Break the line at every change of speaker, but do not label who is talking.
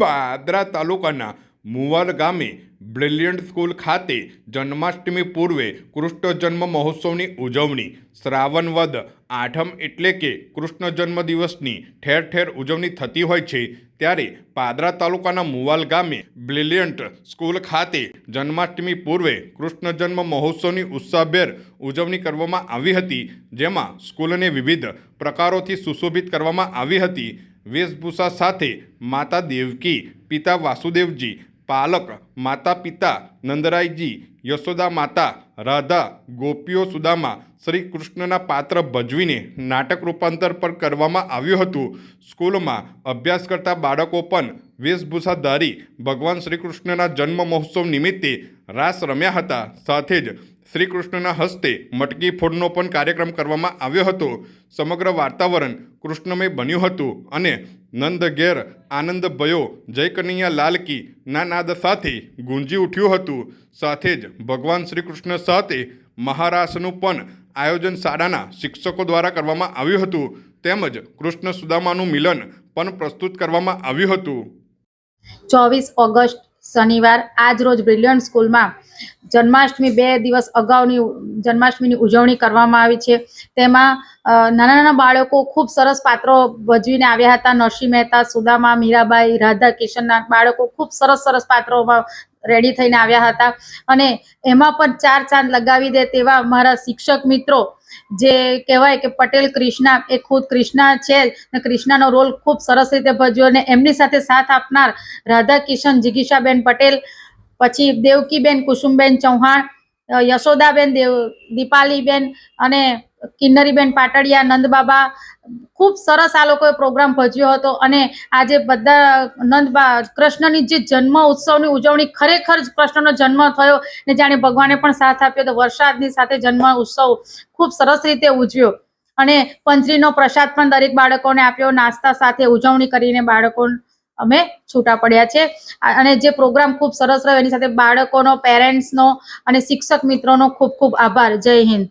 પાદરા તાલુકાના મુવાલ ગામે brilliant school ખાતે જન્માષ્ટમી પૂર્વે કૃષ્ણ જન્મ મહોત્સવની ઉજવણી. શ્રાવણ વદ આઠમ એટલે કે કૃષ્ણ જન્મ દિવસની ઠેર ઠેર ઉજવણી થતી હોય છે. ત્યારે પાદરા તાલુકાના મુવાલ ગામે બ્રિલિયન્ટ સ્કૂલ ખાતે જન્માષ્ટમી પૂર્વે કૃષ્ણ જન્મ મહોત્સવની ઉત્સાહભેર ઉજવણી કરવામાં આવી હતી. જેમાં સ્કૂલને વિવિધ પ્રકારોથી સુશોભિત કરવામાં આવી હતી. વેશભૂષા સાથે માતા દેવકી, પિતા વાસુદેવજી, પાલક માતા પિતા નંદરાયજી, યશોદા માતા રાધા, ગોપીઓ સુદામા, શ્રી કૃષ્ણના પાત્ર ભજવીને નાટક રૂપાંતર પર કરવામાં આવ્યું હતું. સ્કૂલમાં અભ્યાસ કરતા બાળકો પણ વેશભૂષાધારી ભગવાન શ્રીકૃષ્ણના જન્મ મહોત્સવ નિમિત્તે રાસ રમ્યા હતા. સાથે જ શ્રી કૃષ્ણના હસ્તે મટકી ફોડનો પણ કાર્યક્રમ કરવામાં આવ્યો હતો. સમગ્ર વાતાવરણ કૃષ્ણમય બન્યું હતું અને નંદ ઘેર આનંદ ભયો જય કનૈયા લાલ નાદ સાથે ગુંજી ઉઠ્યું હતું. સાથે જ ભગવાન શ્રી કૃષ્ણ સાથે મહારાસનું પણ આયોજન શાળાના શિક્ષકો દ્વારા કરવામાં આવ્યું હતું. તેમજ કૃષ્ણ સુદામાનું મિલન પણ પ્રસ્તુત કરવામાં આવ્યું હતું.
ચોવીસ ઓગસ્ટ શનિવાર, આજ રોજ બ્રિલિયન્ટ સ્કૂલમાં જન્માષ્ટમી બે દિવસ અગાઉની જન્માષ્ટમીની ઉજવણી કરવામાં આવી છે. તેમાં નાના નાના બાળકો ખૂબ સરસ પાત્રો ભજવીને આવ્યા હતા. નરસિંહ મહેતા, સુદામા, મીરાબાઈ, રાધા, કિશનના બાળકો ખૂબ સરસ સરસ પાત્રોમાં રેડી થઈને આવ્યા હતા. અને એમાં પણ ચાર ચાંદ લગાવી દે તેવા મારા શિક્ષક મિત્રો જે કહેવાય કે પટેલ ક્રિષ્ના એ ખુદ ક્રિષ્ના છે ને ક્રિષ્નાનો રોલ ખૂબ સરસ રીતે ભજ્યો અને એમની સાથે સાથ આપનાર રાધા કિશન જિગીશાબેન પટેલ, પછી દેવકીબેન કુસુમબેન ચૌહાણ યશોદાબેન દેવ, દીપાલીબેન અને કિન્નરીબેન પાટડિયા, નંદબાબા. ખૂબ સરસ આ લોકોએ પ્રોગ્રામ ભજ્યો હતો અને આજે બધા નંદબા, કૃષ્ણની જે જન્મ ઉત્સવની ઉજવણી ખરેખર જ કૃષ્ણનો જન્મ થયો ને જાણે ભગવાને પણ સાથ આપ્યો તો વરસાદની સાથે જન્મ ઉત્સવ ખૂબ સરસ રીતે ઉજવ્યો. અને પંજરીનો પ્રસાદ પણ દરેક બાળકોને આપ્યો, નાસ્તા સાથે ઉજવણી કરીને બાળકો અમે છૂટા પડ્યા છે. અને જે પ્રોગ્રામ ખૂબ સરસ રહ્યો, એની સાથે બાળકોનો પેરેન્ટ્સનો અને શિક્ષક મિત્રોનો ખૂબ ખૂબ આભાર. જય હિન્દ.